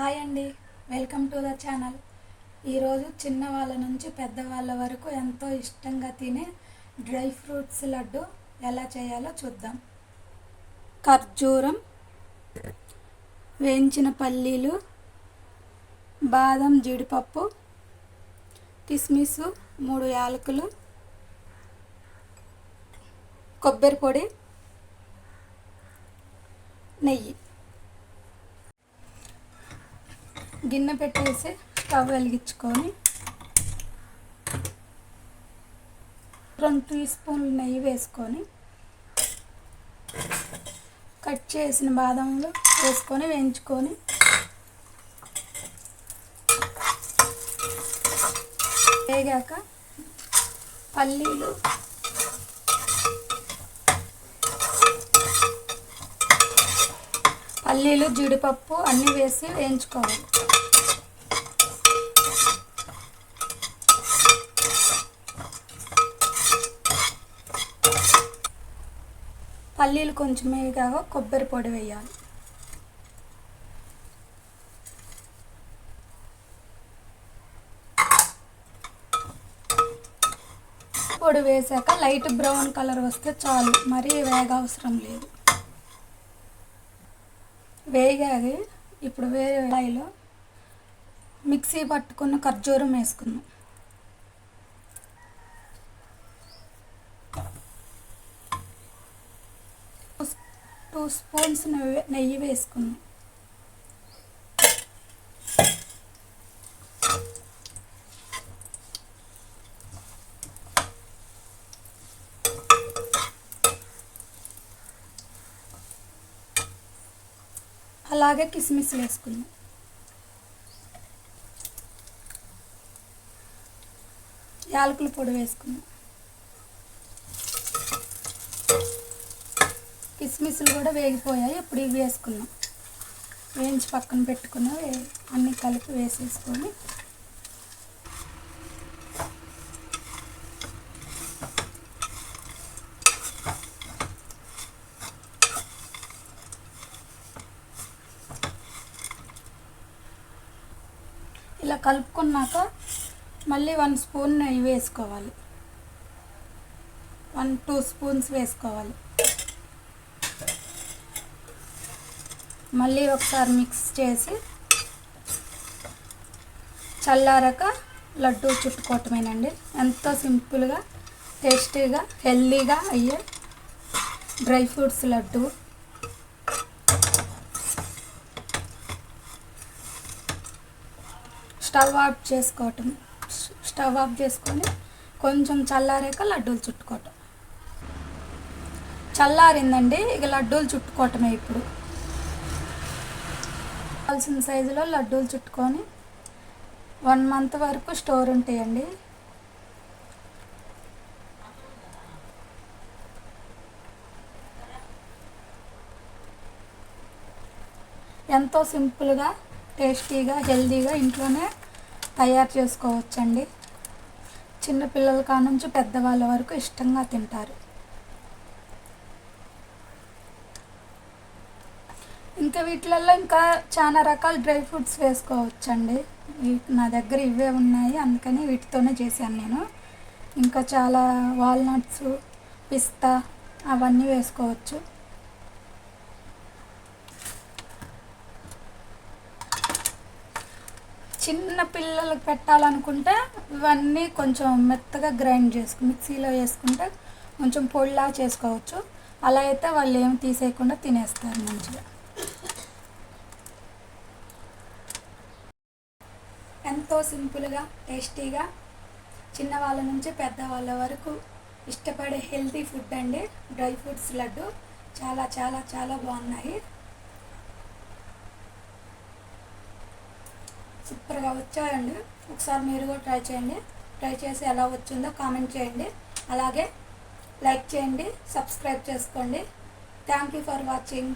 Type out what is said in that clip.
Hi అండి. Welcome to the channel. ఈరోజు చిన్న వాళ్ళ నుంచి పెద్దవాళ్ళ వరకు ఎంతో ఇష్టంగా తినే డ్రై ఫ్రూట్స్ లడ్డు ఎలా చేయాలో చూద్దాం. ఖర్జూరం వేయించిన పల్లీలు బాదం జీడిపప్పు కిస్మిస్ మూడు యాలకులు కొబ్బరి పొడి నెయ్యి. గిన్నె పెట్టేసి స్టవ్ వెలిగించుకొని రెండు టీ స్పూన్లు నెయ్యి వేసుకొని కట్ చేసిన బాదంలు వేసుకొని వేయించుకొని వేగాక పల్లీలు పల్లీలు జీడిపప్పు అన్నీ వేసి వేయించుకోవాలి. పల్లీలు కొంచెం వేగాక కొబ్బరి పొడి వేయాలి. పొడి వేసాక లైట్ బ్రౌన్ కలర్ వస్తే చాలు. మరీ వేగ అవసరం లేదు. వేగాది. ఇప్పుడు వేరే కడాయిలో మిక్సీ పట్టుకున్న ఖర్జూరం వేసుకుందాం. టూ స్పూన్స్ నెయ్యి- నెయ్యి అలాగే కిస్మిస్లు వేసుకుందాం. యాలకుల పొడి వేసుకుందాం. కిస్మిస్లు కూడా వేగిపోయాయి ఇప్పుడు ఇవి వేసుకున్నాం వేయించి పక్కన పెట్టుకున్న అన్నీ కలిపి వేసేసుకొని ఇలా కలుపుకున్నాక మళ్ళీ వన్ స్పూన్ నెయ్యి వేసుకోవాలి. వన్ టూ స్పూన్స్ వేసుకోవాలి. మళ్ళీ ఒకసారి మిక్స్ చేసి చల్లారాక లడ్డు చుట్టుకోవటమేనండి. ఎంతో సింపుల్గా టేస్టీగా హెల్దీగా అయ్యే dry fruits laddu. Stove off చేసుకోవటం. స్టవ్ ఆఫ్ చేసుకొని కొంచెం చల్లారాక లడ్డూలు చుట్టుకోవటం. చల్లారిందండి ఇక లడ్డూలు చుట్టుకోవటమే ఇప్పుడు. కావాల్సిన సైజులో లడ్డూలు చుట్టుకొని వన్ మంత్ వరకు స్టోర్ ఉంటాయండి. ఎంతో సింపుల్గా టేస్టీగా హెల్తీగా ఇంట్లోనే తయారు చేసుకోవచ్చండి. చిన్నపిల్లల కాడ నుంచి పెద్దవాళ్ళ వరకు ఇష్టంగా తింటారు. ఇంకా వీటిలలో ఇంకా చాలా రకాల డ్రై ఫ్రూట్స్ వేసుకోవచ్చండి. నా దగ్గర ఇవే ఉన్నాయి. అందుకని వీటితోనే చేశాను నేను. ఇంకా చాలా వాల్నట్స్ పిస్తా అవన్నీ వేసుకోవచ్చు. చిన్న పిల్లలకు పెట్టాలనుకుంటే ఇవన్నీ కొంచెం మెత్తగా గ్రైండ్ చేసుకు మిక్సీలో వేసుకుంటే కొంచెం పొడిలా చేసుకోవచ్చు. అలా అయితే వాళ్ళు ఏం తీసేయకుండా తినేస్తారు మంచిగా. ఎంతో సింపుల్గా టేస్టీగా చిన్నవాళ్ళ నుంచి పెద్దవాళ్ళ వరకు ఇష్టపడే హెల్తీ ఫుడ్ అండి. Dry fruits laddu. చాలా చాలా చాలా బాగున్నాయి. సూపర్గా వచ్చాయండి. ఒకసారి మీరు కూడా ట్రై చేయండి. ట్రై చేసి ఎలా వచ్చిందో కామెంట్ చేయండి. అలాగే లైక్ చేయండి సబ్స్క్రైబ్ చేసుకోండి. Thank you for watching.